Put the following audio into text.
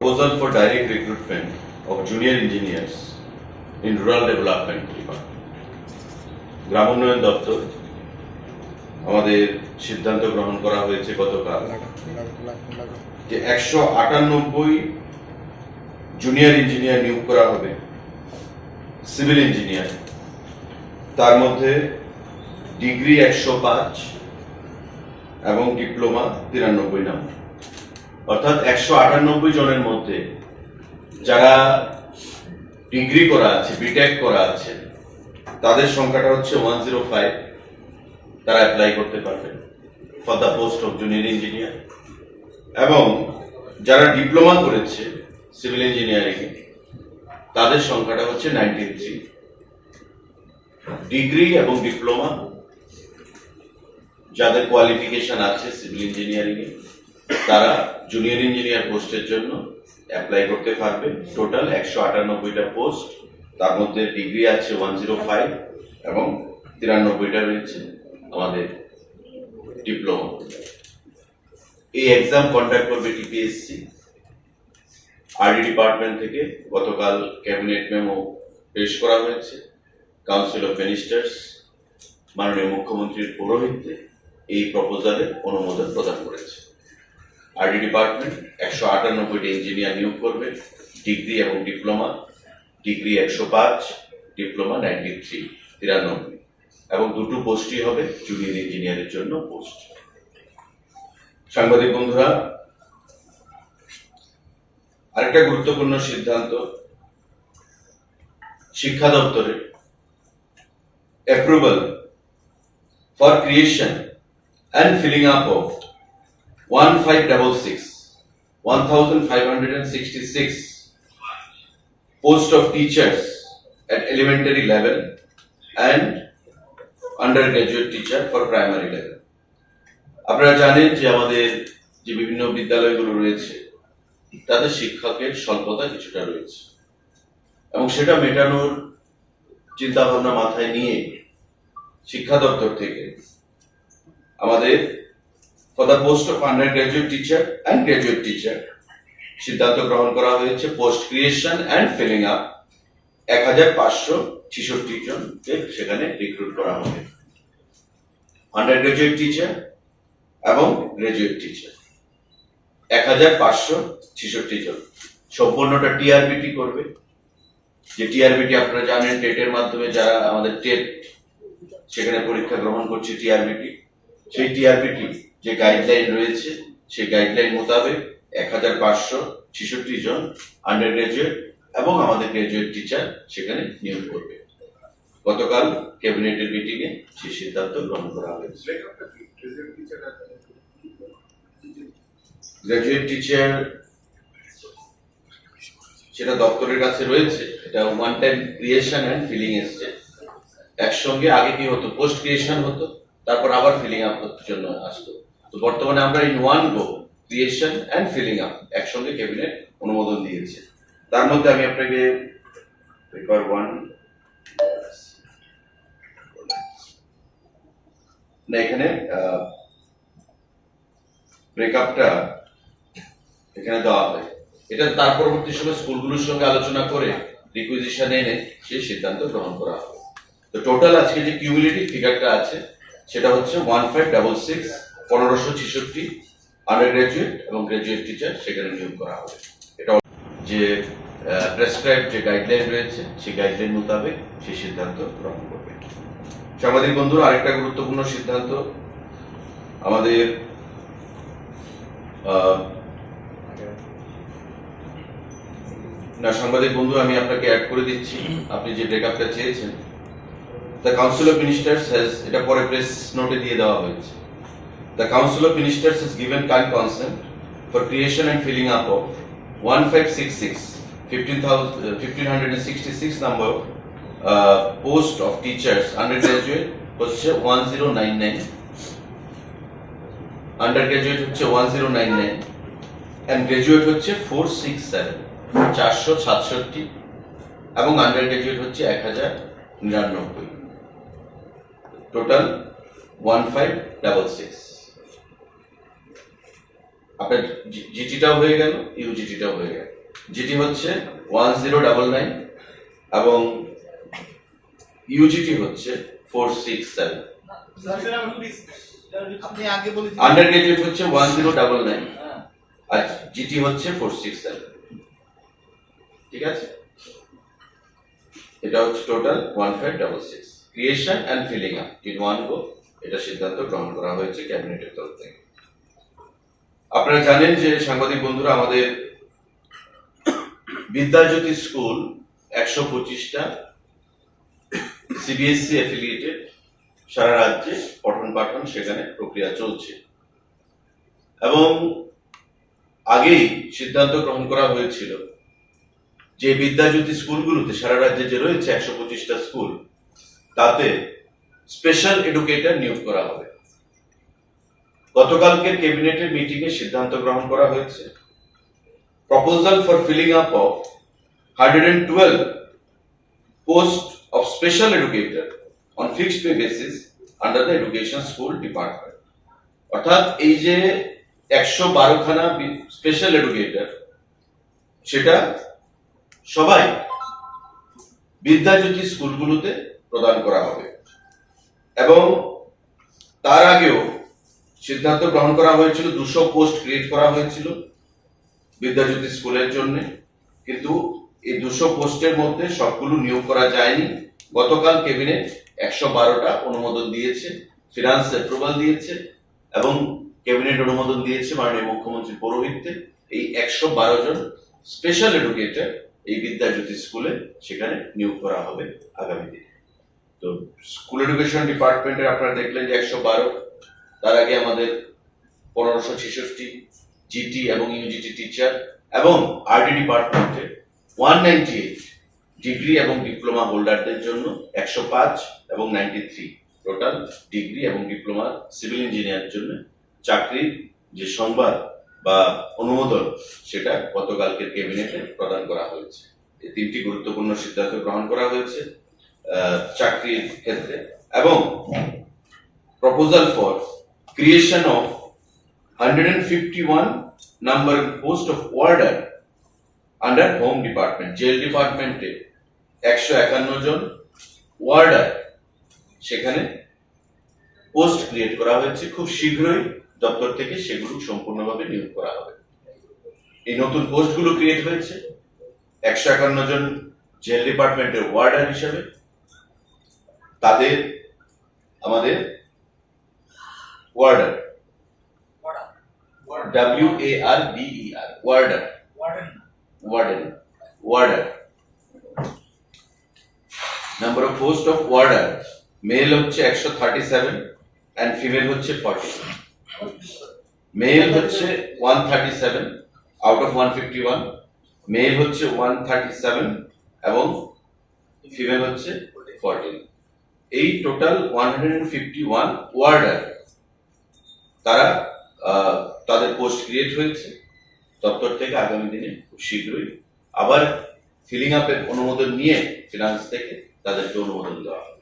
proposal for direct recruitment of junior engineers in rural development department. গ্রাম উন্নয়ন দপ্তর, আমাদের সিদ্ধান্ত গ্রহণ করা হয়েছে গতকাল যে একশো আটানব্বই জুনিয়র ইঞ্জিনিয়ার নিয়োগ করা হবে সিভিল ইঞ্জিনিয়ার তার মধ্যে ডিগ্রি একশো পাঁচ এবং ডিপ্লোমা তিরানব্বই নম্বর অর্থাৎ একশো আটানব্বই জনের মধ্যে যারা ডিগ্রি করা আছে বিটেক করা আছে, তাদের সংখ্যাটা হচ্ছে ওয়ান জিরো ফাইভ তারা অ্যাপ্লাই করতে পারবে for the post of junior engineer এবং যারা ডিপ্লোমা করেছে সিভিল ইঞ্জিনিয়ারিং তাদের সংখ্যাটা হচ্ছে নাইনটি থ্রি ডিগ্রি এবং ডিপ্লোমা যাদের কোয়ালিফিকেশন আছে সিভিল ইঞ্জিনিয়ারিং এ তারা জুনিয়র ইঞ্জিনিয়ার পোস্টের জন্য অ্যাপ্লাই করতে পারবে। টোটাল একশো আটানব্বইটা পোস্ট তার মধ্যে ডিগ্রি আছে ওয়ান জিরো ফাইভ এবং তিরানব্বইটা রয়েছে আমাদের ডিপ্লোমা এই এক্সাম কন্ডাক্ট করবে টিপিএসসি আরডি ডিপার্টমেন্ট থেকে গতকাল ক্যাবিনেট মেমো পেশ করা হয়েছে। কাউন্সিল অফ মিনিস্টার্স মাননীয় মুখ্যমন্ত্রীর পৌরোহিত্যে এই প্রপোজালে অনুমোদন প্রদান করেছে। আরডি ডিপার্টমেন্ট, একশো আটানব্বইটি ইঞ্জিনিয়ার নিয়োগ করবে, ডিগ্রি এবং ডিপ্লোমা, ডিগ্রি একশো পাঁচ, ডিপ্লোমা নাইনটি থ্রি, তিরানব্বই। এবং দুটো পোস্টই হবে জুনিয়র ইঞ্জিনিয়ারের জন্য পোস্ট। সাংবাদিক বন্ধুরা, আরেকটা গুরুত্বপূর্ণ সিদ্ধান্ত, শিক্ষা দপ্তরের approval for creation and filling up of one five double six one thousand five hundred sixty six post of teachers at elementary level and undergraduate teacher for primary level. আপনারা জানেন যে আমাদের যে বিভিন্ন বিদ্যালয়গুলো রয়েছে, তাদের শিক্ষকের স্বল্পতা কিছুটা রয়েছে এবং সেটা মেটানোর চিন্তাভাবনা মাথায় নিয়ে শিক্ষা দপ্তর থেকে আমাদের the post of under graduate teacher and graduate teacher সিদ্ধান্ত গ্রহণ করা হয়েছে post creation and filling up এক হাজার পাঁচশো ছেষট্টি জনকে সেখানে রিক্রুট করা হবে। আন্ডার গ্রাজুয়েট টিচার এবং গ্রাজুয়েট টিচার এক হাজার পাঁচশো ছেষট্টি জন। সম্পূর্ণটা টিআরবিটি করবে। যে টিআরবিটি আপনারা জানেন টেটের মাধ্যমে যারা আমাদের টেট সেখানে পরীক্ষা গ্রহণ করছে টিআরবিটি সেই টিআরবিটি যে গাইডলাইন রয়েছে, সেই গাইডলাইন মোতাবেক এক হাজার পাঁচশো ছেষট্টি জন আন্ডার গ্রাজুয়েট এবং আমাদের গ্রাজুয়েট টিচার সেখানে নিয়োগ করবে। গতকাল ক্যাবিনেটের মিটিং এ সেই সিদ্ধান্ত গ্রহণ করা হয়েছে। গ্রাজুয়েট টিচার সেটা দপ্তরের কাছে রয়েছে, এটা one time creation and filling এসছে। একসঙ্গে আগে কি হতো পোস্ট ক্রিয়েশন হতো, তারপর আবার ফিলিং আপ জন্য আসতো। তো বর্তমানে আমরা in one go creation and filling up একসঙ্গে ক্যাবিনেট অনুমোদন দিয়েছে। তার মধ্যে আমি আপনাকে পেপার ওয়ান না, এখানে ব্রেকআপটা এখানে দেওয়া হয়। এটা তার পরবর্তী সময় স্কুলগুলোর সঙ্গে আলোচনা করে রিকুইজিশন এনে সেই সিদ্ধান্ত গ্রহণ করা হবে। তো টোটাল আজকে যে কিউমিলিটি ফিগারটা আছে, সেটা হচ্ছে ওয়ান ফাইভ ডাবল সিক্স পনেরোশো ছেষট্টি আন্ডার এবং গ্রাজুয়েট টিচার সেখানে নিয়োগ করা হবে। এটা যে প্রেসক্রাইব যে গাইডলাইন রয়েছে, সেই গাইডলাইন মোতাবেক সেই সিদ্ধান্ত গ্রহণ করবে। সাংবাদিক বন্ধুরা, আরেকটা গুরুত্বপূর্ণ সিদ্ধান্ত, আমাদের না, সাংবাদিক বন্ধু, আমি আপনাকে অ্যাড করে দিচ্ছি। আপনি যে ব্রেকআপটা চেয়েছেন the council of ministers has এটা পরে প্রেস নোটে দিয়ে দেওয়া হয়েছে। The Council of Ministers has given kind consent for creation and filling up of 1566, 15,000, uh, 1566 number of uh, post of teachers undergraduate হচ্ছে 1099 undergraduate হচ্ছে 1099 and graduate হচ্ছে 467 চারশো সাতষট্টি এবং আন্ডার গ্রাজুয়েট হচ্ছে এক হাজার নিরানব্বই total one five double six আপনার জিটিটাও হয়ে গেল ইউজিটিটাও হয়ে গেল। জিটি হচ্ছে ওয়ান জিরো ডাবল নাইন এবং ইউজিটি হচ্ছে four six seven under graduate হচ্ছে ওয়ান জিরো ডাবল নাইন। আর জিটি হচ্ছে ফোর সিক্স সেভেন ঠিক আছে? এটা হচ্ছে total one five double six creation and filling up in one go এটা সিদ্ধান্ত গ্রহণ করা হয়েছে ক্যাবিনেটের তরফ থেকে। আপনারা জানেন যে সাংবাদিক বন্ধুরা, আমাদের বিদ্যাজ্যোতি স্কুল একশো পঁচিশটা সিবিএসসি অ্যাফিলিয়েটেড সারা রাজ্যে পঠন পাঠন সেখানে প্রক্রিয়া চলছে। এবং আগেই সিদ্ধান্ত গ্রহণ করা হয়েছিল যে বিদ্যাজ্যোতি স্কুলগুলোতে, সারা রাজ্যে যে রয়েছে একশো পঁচিশটা স্কুল, তাতে স্পেশাল এডুকেটর নিয়োগ করা হবে। গতকালকের ক্যাবিনেটের মিটিং এ সিদ্ধান্ত গ্রহণ করা হয়েছে। Proposal for filling up of hundred and twelve post of special educator on fixed pay basis under the education school department অর্থাৎ এই যে একশো বারোখানা স্পেশাল এডুকেটর সেটা সবাই বিদ্যাজ্যোতি স্কুলগুলোতে প্রদান করা হবে। এবং তার আগেও সিদ্ধান্ত গ্রহণ করা হয়েছিল, দুশো পোস্ট ক্রিয়েট করা হয়েছিল বিদ্যাজ্যোতি স্কুলের জন্য। কিন্তু এই দুশো পোস্টের মধ্যে সবগুলো নিয়োগ করা যায়নি। গতকাল ক্যাবিনেট একশো বারোটা অনুমোদন দিয়েছে ফিনান্স অ্যাপ্রুভাল দিয়েছে এবং ক্যাবিনেট অনুমোদন দিয়েছে মাননীয় মুখ্যমন্ত্রী পৌরোহিত্যে এই একশো বারো জন স্পেশাল এডুকেটর এই বিদ্যাজ্যোতি স্কুলে সেখানে নিয়োগ করা হবে আগামী দিনে। তো স্কুল এডুকেশন ডিপার্টমেন্টের আপনারা দেখলেন যে একশো বারো তার আগে আমাদের পনেরোশো ছেষট্টি জিটি এবং ইউজিটি টিচার এবং আরডি ডিপার্টমেন্টে ওয়ান নাইনটি এইট ডিগ্রি এবং ডিপ্লোমা হোল্ডারদের জন্য একশো পাঁচ এবং নাইনটি থ্রি টোটাল ডিগ্রি এবং ডিপ্লোমা সিভিল ইঞ্জিনিয়ারের জন্য চাকরির যে সংবাদ বা অনুমোদন, সেটা গতকালকের ক্যাবিনেটে প্রদান করা হয়েছে। এই তিনটি গুরুত্বপূর্ণ সিদ্ধান্ত গ্রহণ করা হয়েছে চাকরির ক্ষেত্রে। এবং proposal for creation of 151 number post of order under home department, jail department এ। একশো একান্ন জন ওয়ার্ডার সেখানে পোস্ট ক্রিয়েট করা হয়েছে। খুব শীঘ্রই দপ্তর থেকে সেগুলো সম্পূর্ণভাবে নিয়োগ করা হবে। এই নতুন পোস্টগুলো ক্রিয়েট হয়েছে। একশো একান্ন জন জেল ডিপার্টমেন্টের ওয়ার্ডার হিসেবে। তাদের আমাদের warder W A R D E R warder warden warder number of post of warder male হচ্ছে একশো থার্টি সেভেন অ্যান্ড ফিমেল হচ্ছে ফর্টি মেল হচ্ছে one thirty seven out of one fifty one male হচ্ছে one thirty seven এবং female হচ্ছে fourteen এই total one hundred fifty one warder তারা তাদের পোস্ট ক্রিয়েট হয়েছে। দপ্তর থেকে আগামী দিনে খুব শীঘ্রই আবার ফিলিং আপের অনুমোদন নিয়ে ফিনান্স থেকে তাদেরকে অনুমোদন দেওয়া হবে।